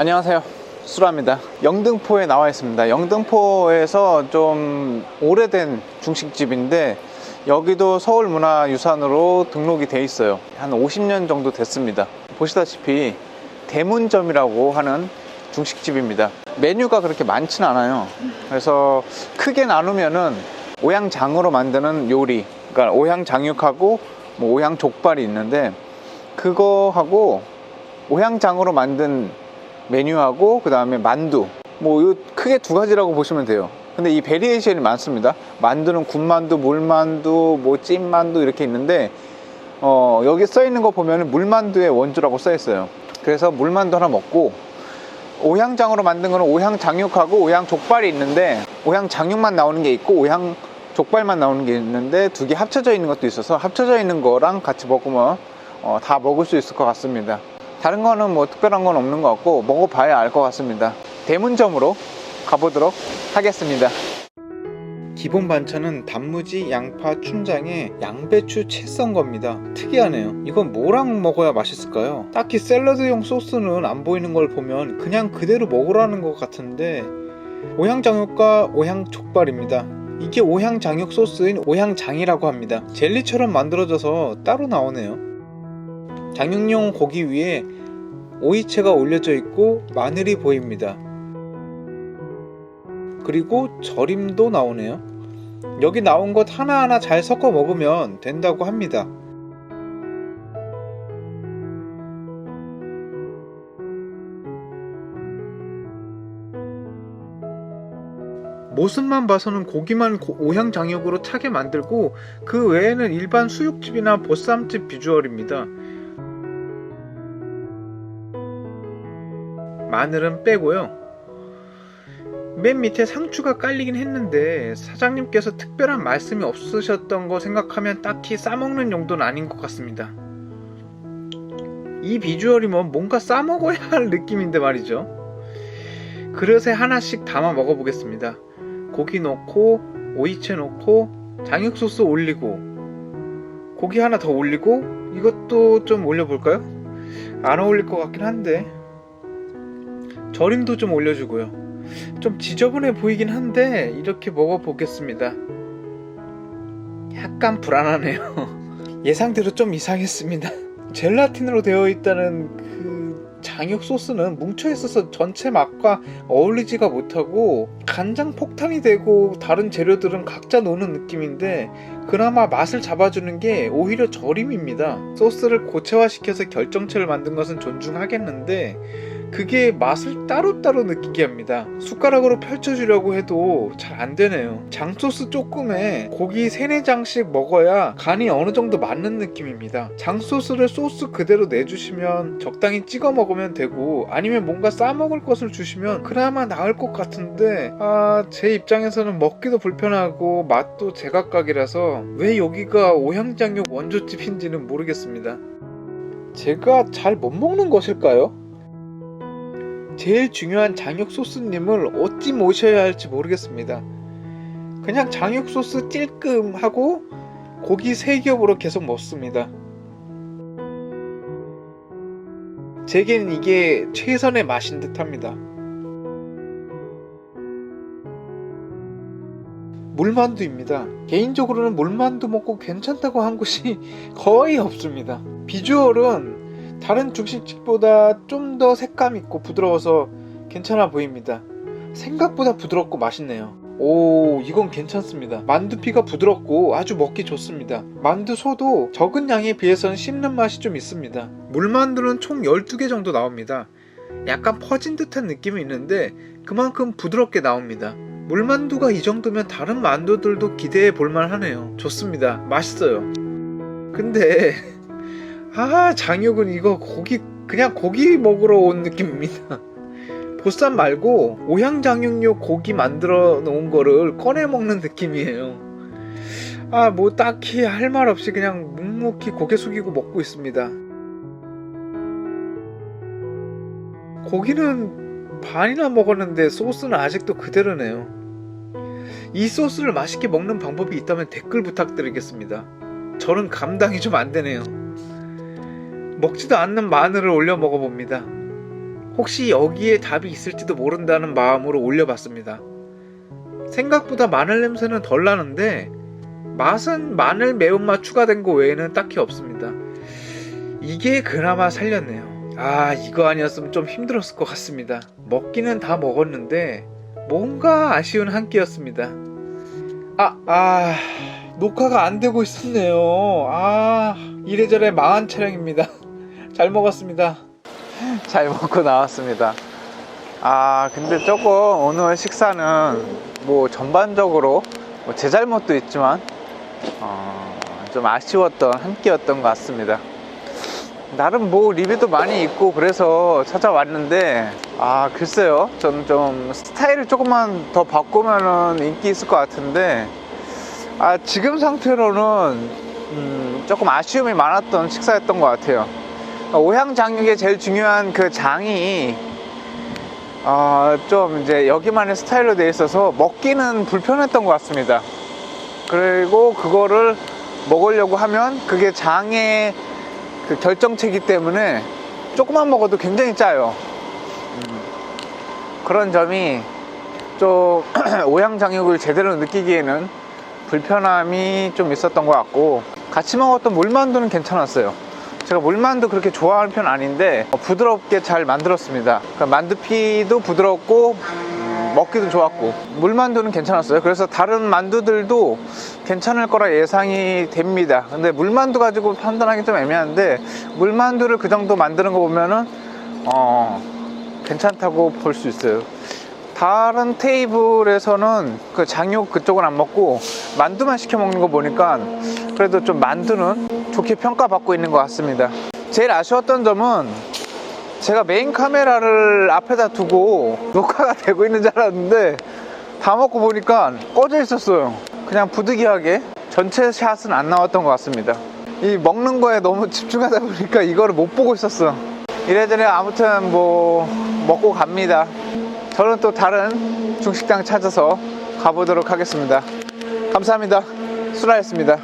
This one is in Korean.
안녕하세요. 수라입니다. 영등포에 나와 있습니다. 영등포에서 좀 오래된 중식집인데 여기도 서울문화유산으로 등록이 돼 있어요. 한 50년 정도 됐습니다. 보시다시피 대문점이라고 하는 중식집입니다. 메뉴가 그렇게 많지는 않아요. 그래서 크게 나누면은 오양장으로 만드는 요리, 그러니까 오양장육하고 뭐 오양족발이 있는데 그거하고 오양장으로 만든 메뉴하고 그 다음에 만두. 뭐요 크게 두 가지라고 보시면 돼요. 근데 이 베리에이션이 많습니다. 만두는 군만두 물만두 뭐 찐만두 이렇게 있는데 어 여기 써 있는 거 보면 물만두의 원조라고 써 있어요. 그래서 물만두 하나 먹고 오향장으로 만든 거는 오향장육하고 오향족발이 있는데 오향장육만 나오는 게 있고 오향 족발만 나오는 게 있는데 두 개 합쳐져 있는 것도 있어서 합쳐져 있는 거랑 같이 먹으면 어, 다 먹을 수 있을 것 같습니다. 다른 거는 뭐 특별한 건 없는 것 같고 먹어봐야 알 것 같습니다. 대문점으로 가보도록 하겠습니다. 기본 반찬은 단무지, 양파, 춘장에 양배추 채 썬 겁니다. 특이하네요. 이건 뭐랑 먹어야 맛있을까요? 딱히 샐러드용 소스는 안 보이는 걸 보면 그냥 그대로 먹으라는 것 같은데 오향장육과 오향족발입니다. 이게 오향장육 소스인 오향장이라고 합니다. 젤리처럼 만들어져서 따로 나오네요. 장육용 고기 위에 오이채가 올려져 있고 마늘이 보입니다. 그리고 절임도 나오네요. 여기 나온 것 하나하나 잘 섞어 먹으면 된다고 합니다. 모습만 봐서는 고기만 고- 오향장육으로 차게 만들고 그 외에는 일반 수육집이나 보쌈집 비주얼입니다. 마늘은 빼고요. 맨 밑에 상추가 깔리긴 했는데 사장님께서 특별한 말씀이 없으셨던 거 생각하면 딱히 싸먹는 용도는 아닌 것 같습니다. 이 비주얼이면 뭔가 싸먹어야 할 느낌인데 말이죠. 그릇에 하나씩 담아 먹어보겠습니다. 고기 넣고 오이채 넣고 장육 소스 올리고 고기 하나 더 올리고 이것도 좀 올려볼까요? 안 어울릴 것 같긴 한데 절임도 좀 올려주고요. 좀 지저분해 보이긴 한데 이렇게 먹어보겠습니다. 약간 불안하네요. 예상대로 좀 이상했습니다. 젤라틴으로 되어 있다는 그 장육 소스는 뭉쳐 있어서 전체 맛과 어울리지가 못하고 간장 폭탄이 되고 다른 재료들은 각자 노는 느낌인데 그나마 맛을 잡아주는 게 오히려 절임입니다. 소스를 고체화시켜서 결정체를 만든 것은 존중하겠는데 그게 맛을 따로따로 느끼게 합니다. 숟가락으로 펼쳐주려고 해도 잘 안 되네요. 장소스 조금에 고기 3, 4장씩 먹어야 간이 어느 정도 맞는 느낌입니다. 장소스를 소스 그대로 내주시면 적당히 찍어 먹으면 되고 아니면 뭔가 싸먹을 것을 주시면 그나마 나을 것 같은데 아, 제 입장에서는 먹기도 불편하고 맛도 제각각이라서 왜 여기가 오향장육 원조집인지는 모르겠습니다. 제가 잘 못 먹는 것일까요? 제일 중요한 장육 소스님을 어찌 모셔야 할지 모르겠습니다. 그냥 장육 소스 찔끔하고 고기 세 겹으로 계속 먹습니다. 제겐 이게 최선의 맛인 듯 합니다. 물만두입니다. 개인적으로는 물만두 먹고 괜찮다고 한 곳이 거의 없습니다. 비주얼은 다른 중식집보다 좀 더 색감 있고 부드러워서 괜찮아 보입니다. 생각보다 부드럽고 맛있네요. 오, 이건 괜찮습니다. 만두피가 부드럽고 아주 먹기 좋습니다. 만두소도 적은 양에 비해서는 씹는 맛이 좀 있습니다. 물만두는 총 12개 정도 나옵니다. 약간 퍼진 듯한 느낌이 있는데 그만큼 부드럽게 나옵니다. 물만두가 이 정도면 다른 만두들도 기대해 볼만 하네요. 좋습니다. 맛있어요. 근데 아 장육은 이거 고기 그냥 고기 먹으러 온 느낌입니다. 보쌈 말고 오향장육용 고기 만들어 놓은 거를 꺼내 먹는 느낌이에요. 아 뭐 딱히 할 말 없이 그냥 묵묵히 고개 숙이고 먹고 있습니다. 고기는 반이나 먹었는데 소스는 아직도 그대로네요. 이 소스를 맛있게 먹는 방법이 있다면 댓글 부탁드리겠습니다. 저는 감당이 좀 안 되네요. 먹지도 않는 마늘을 올려 먹어봅니다. 혹시 여기에 답이 있을지도 모른다는 마음으로 올려봤습니다. 생각보다 마늘 냄새는 덜 나는데 맛은 마늘 매운맛 추가된 거 외에는 딱히 없습니다. 이게 그나마 살렸네요. 아, 이거 아니었으면 좀 힘들었을 것 같습니다. 먹기는 다 먹었는데 뭔가 아쉬운 한 끼였습니다. 아, 아, 녹화가 안 되고 있었네요. 아, 이래저래 망한 촬영입니다. 잘 먹었습니다. 잘 먹고 나왔습니다. 아, 근데 조금 오늘 식사는 뭐 전반적으로 뭐 제 잘못도 있지만 어, 좀 아쉬웠던 한 끼였던 것 같습니다. 나름 뭐 리뷰도 많이 있고 그래서 찾아왔는데 아 글쎄요 저는 좀 스타일을 조금만 더 바꾸면은 인기 있을 것 같은데 아 지금 상태로는 음, 조금 아쉬움이 많았던 식사였던 것 같아요 오향 장육의 제일 중요한 그 장이 아, 좀 이제 여기만의 스타일로 돼 있어서 먹기는 불편했던 것 같습니다. 그리고 그거를 먹으려고 하면 그게 장의 그 결정체이기 때문에 조금만 먹어도 굉장히 짜요. 음, 그런 점이 좀 오양장육을 제대로 느끼기에는 불편함이 좀 있었던 것 같고 같이 먹었던 물만두는 괜찮았어요. 제가 물만두 그렇게 좋아하는 편 아닌데 어, 부드럽게 잘 만들었습니다. 그러니까 만두피도 부드럽고 음, 먹기도 좋았고 물만두는 괜찮았어요. 그래서 다른 만두들도 괜찮을 거라 예상이 됩니다. 근데 물만두 가지고 판단하기 좀 애매한데 물만두를 그 정도 만드는 거 보면은 어 괜찮다고 볼 수 있어요. 다른 테이블에서는 그 장육 그쪽은 안 먹고 만두만 시켜 먹는 거 보니까 그래도 좀 만두는 좋게 평가받고 있는 것 같습니다. 제일 아쉬웠던 점은 제가 메인 카메라를 앞에다 두고 녹화가 되고 있는 줄 알았는데 다 먹고 보니까 꺼져 있었어요. 그냥 부득이하게 전체 샷은 안 나왔던 것 같습니다. 이 먹는 거에 너무 집중하다 보니까 이거를 못 보고 있었어. 이래저래 아무튼 뭐 먹고 갑니다. 저는 또 다른 중식당 찾아서 가보도록 하겠습니다. 감사합니다. 수라였습니다.